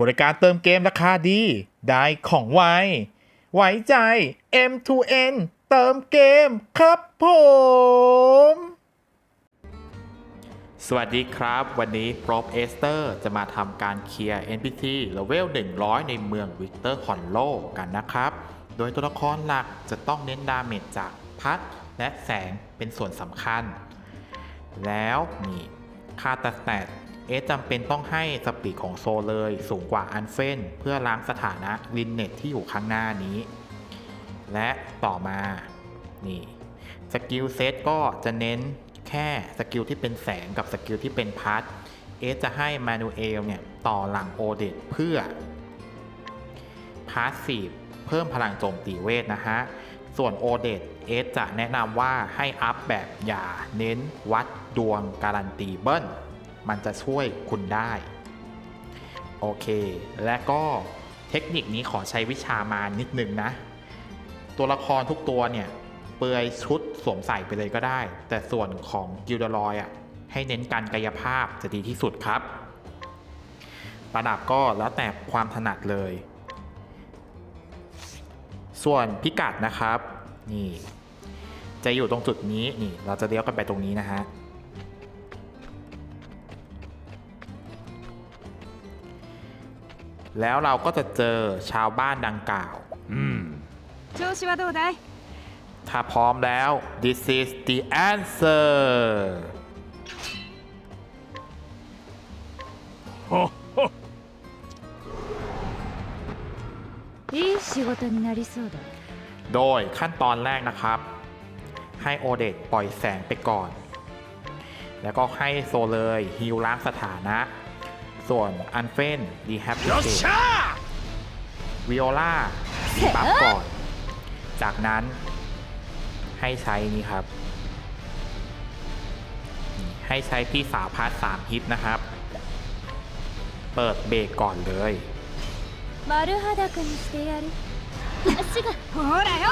บริการเติมเกมราคาดี ได้ของไว ไว้ใจ M2N เติมเกมครับผม สวัสดีครับ วันนี้พรอ p เอสเตอร์จะมาทำการเคลียร์ NPC เลเวล 100 ในเมืองวิกเตอร์ฮอนโลกันนะครับ โดยตัวละครหลักจะต้องเน้นดาเมจจากพัดและแสงเป็นส่วนสำคัญ แล้วนี่ค่าตัดแตด เอสจำเป็นต้องให้สปีดของโซเลยสูงกว่าอันเฟนเพื่อล้างสถานะลินเน็ตที่อยู่ข้างหน้านี้ และต่อมานี่สกิลเซตก็จะเน้นแค่สกิลที่เป็นแสงกับสกิลที่เป็นพัดเอสจะให้มานูเอลเนี่ยต่อหลังโอเดตเพื่อพาสซีฟเพิ่มพลังโจมตีเวทนะฮะ ส่วนโอเดตเอสจะแนะนำว่าให้อัพแบบอย่าเน้นวัดดวงการันตีเบิ้ล มันจะช่วยคุณได้ โอเค และก็เทคนิคนี้ขอใช้วิชามานิดนึงนะ ตัวละครทุกตัวเนี่ย เปลือยชุดสวมใส่ไปเลยก็ได้ แต่ส่วนของกิลดรอยอะให้เน้นการกายภาพจะดีที่สุดครับประดับก็แล้วแต่ความถนัดเลย ส่วนพิกัดนะครับ นี่ จะอยู่ตรงจุดนี้นี่ เราจะเลี้ยวกันไปตรงนี้นะฮะ แล้วเราก็จะเจอชาวบ้านดังกล่าว 調子はどうだい ถ้าพร้อมแล้ว this is the answer いい仕事になりそうだ โดยขั้นตอนแรกนะครับ ให้โอเดตปล่อยแสงไปก่อน แล้วก็ให้โซเลยฮิลล้างสถานะ ส่วนอันเฟนดีแฮปปี้เดตวิโอลาดีบัฟก่อน จากนั้นให้ใช้นี่ครับ ให้ใช้พี่สาวพาร์ทสามฮิตนะครับ เปิดเบรกก่อนเลย 丸裸にしてやる足がほらよ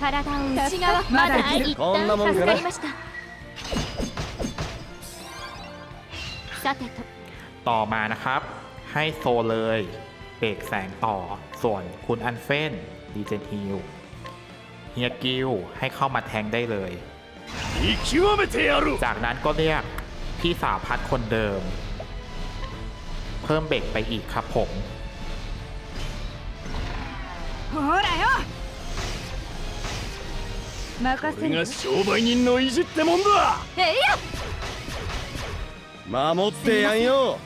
体を内側まだ一こんな旦もんかな助かりました さてと ต่อมานะครับ ให้โซเลยเบรกแสงต่อ ส่วนคุณอันเฟนดีเจนฮิลเฮียกิลให้เข้ามาแทงได้เลย 見極めてやる จากนั้นก็เรียกพี่สาวพัดคนเดิม เพิ่มเบรกไปอีกครับผม ほらよ任せるこれが商売人の意地ってもんだえいや 守ってやんよ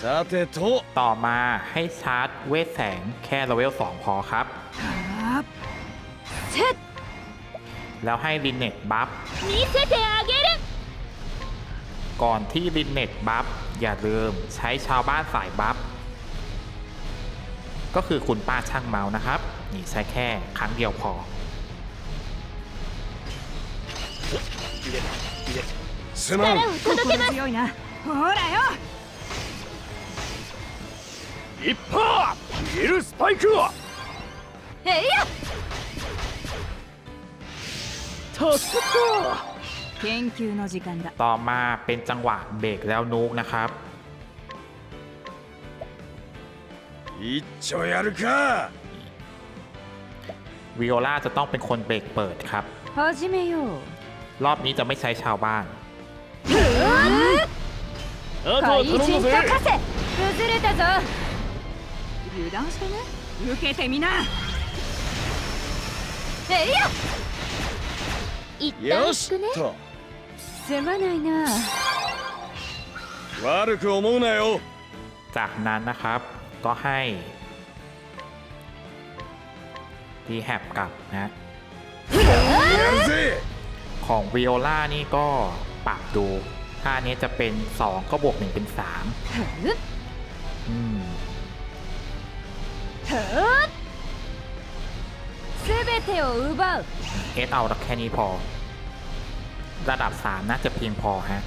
さてと ต่อมาให้ชาร์จเวทแสงแค่เลเวล 2 พอครับ せっ แล้วให้ลินเน็ตบัฟ 見せてあげる ก่อนที่ลินเน็ตบัฟอย่าลืมใช้ชาวบ้านสายบัฟก็คือคุณป้าช่างเมานะครับ นี่ใช้แค่ครั้งเดียวพอ すまん力を届けます強いなほらよ一発ヒルスパイクはえいや助かっ研究の時間だ ต่อมาเป็นจังหวะเบรกแล้วนูกนะครับ た一丁やるか วิโอลาจะต้องเป็นคนเบรกเปิดครับ 始めよう รอบนี้จะไม่ใช้ชาวบ้าน あとは怪頼人むぜ博士崩れたぞ油断してね受けてみなえいや一旦よ引くねしとすまないな悪く思うなよ จากนั้นนะครับก็ให้ดีแฮปกลับนะ やるぜ ของวิโอลานี่ก็ปรับดูท่านี้จะเป็น 2 ก็บวก 1 เป็น3ามเอสเอาแค่นี้พอ ระดับ 3 น่าจะเพียงพอฮะ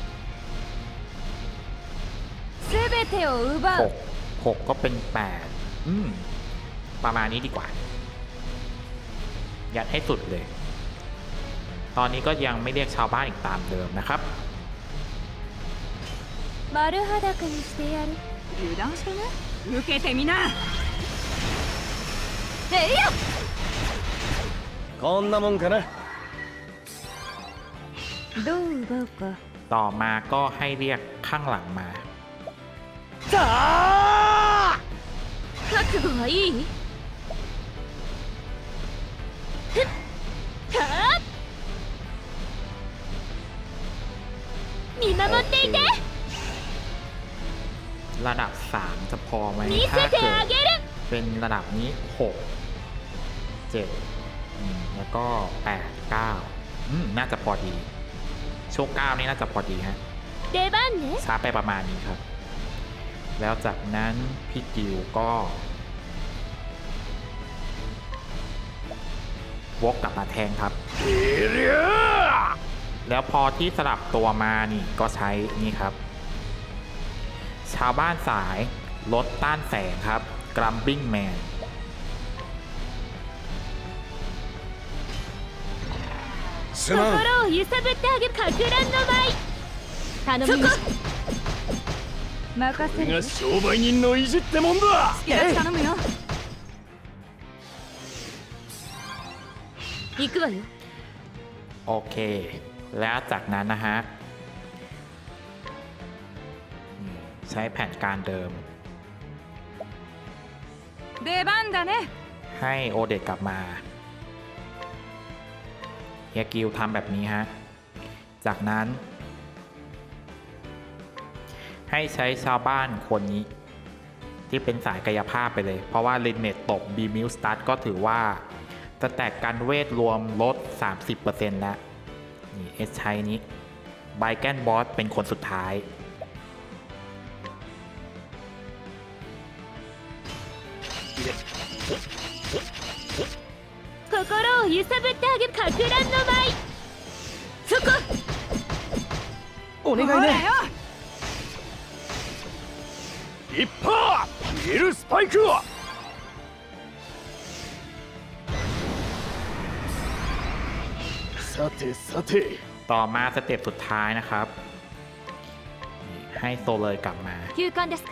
หกหกก็เป็น 8 อืม ประมาณนี้ดีกว่า ยัดให้สุดเลย ตอนนี้ก็ยังไม่เรียกชาวบ้านอีกตามเดิมนะครับ 丸裸にしてやる油断するね受けてみなえいやこんなもんかなどう奪うか ต่อมาก็ให้เรียกข้างหลังมา だ覚悟はいい ระดับ 3 จะพอไหมถ้าเกิดเป็นระดับนี้ 6 7 แล้วก็ 8 9อืมน่าจะพอดี โชคเก้านี่น่าจะพอดีฮะช้าไปประมาณนี้ครับ แล้วจากนั้นพี่กิวก็วกกลับมาแทงครับ แล้วพอที่สลับตัวมานี่ก็ใช้นี่ครับ ชาวบ้านสายลดต้านแสงครับกรัมบิ้งแมน すまん心を揺さぶってあげるかく乱の舞頼みます任せるこれが商売人の意地ってもんだよし頼むよ行くわよ โอเค แล้วจากนั้นนะฮะ ใช้แผนการเดิม 出番だね ให้โอเดตกลับมาเฮียกิวทำแบบนี้ฮะ จากนั้น ให้ใช้ชาวบ้านคนนี้ ที่เป็นสายกายภาพไปเลย เพราะว่าลินเน็ตตกบีมิลสตาร์ก็ถือว่าสแต็กการเวทรวมลด 30%แล้ว นี่เอสใช้นี้ไบแกนบอสเป็นคนสุดท้าย を揺さぶってあげるかく乱の舞そこお願ほらよ一発ヒルスパイクさてさて ต่อมาสเต็ปสุดท้ายนะครับนี่ให้โซเลยกลับมา 休館ですか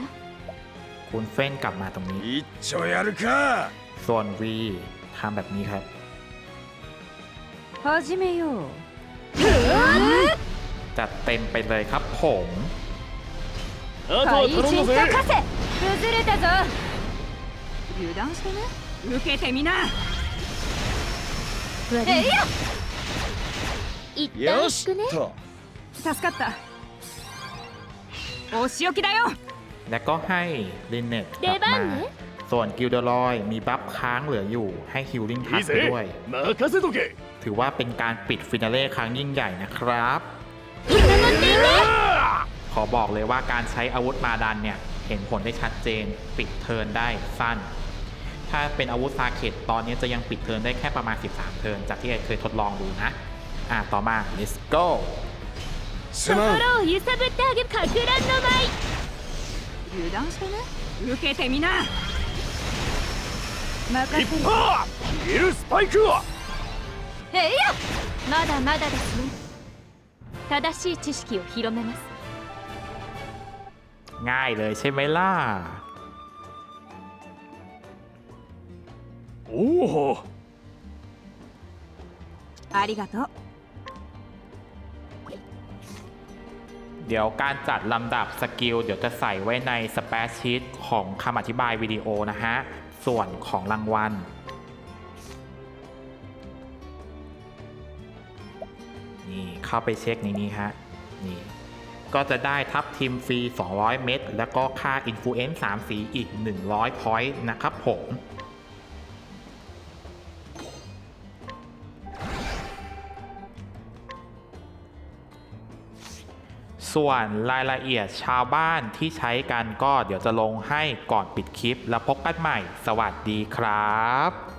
คุณเฟ้นกลับมาตรงนี้ 一丁やるか ส่วน V ทำแบบนี้ครับ 始めよう จัดเต็มไปเลยครับผม あとは怪頼人んだぜ任せ崩れたぞ油断してね受けてみなえいや一旦引くねと助かったお仕置きだよ แล้วก็ให้ลินเน็ตก 出 ลับมา 番ね ส่วนกิลเดอรอยมีบัฟค้างเหลืออยู่ให้ฮิลลิ่งทั い ช い ไปด้วย ぜ任せとけ ถือว่าเป็นการปิดฟินาเล่ครั้งยิ่งใหญ่นะครับ 見守っていて ขอบอกเลยว่าการใช้อาวุธมาดันเนี่ย เห็นผลได้ชัดเจน ปิดเทิร์นได้สั้น ถ้าเป็นอาวุธซาเคนตอนนี้จะยังปิดเทิร์นได้แค่ประมาณ 13 เทิร์นจากที่เคยทดลองดูนะ อ่ะ ต่อมา let's go すまん心を揺さぶってあげるかく乱の舞油断してね受けてみな 任一せる発ヒルスパイクえいやまだまだですね正しい知識を広めます ง่ายเลยใช่ไหมล่ะ おおありがとう เดี๋ยวการจัดลำดับสกิล เดี๋ยวจะใส่ไว้ในสเปซชีตของคำอธิบายวิดีโอนะฮะ ส่วนของรางวัล นี่เข้าไปเช็คในนี้ฮะ นี่ ก็จะได้ทับทีมฟรี 200 เม็ดแล้วก็ค่าอินฟลูเอนซ์3สีอีก 100 พอยต์นะครับผม ส่วนรายละเอียดชาวบ้านที่ใช้กันก็เดี๋ยวจะลงให้ก่อนปิดคลิป แล้วพบกันใหม่ สวัสดีครับ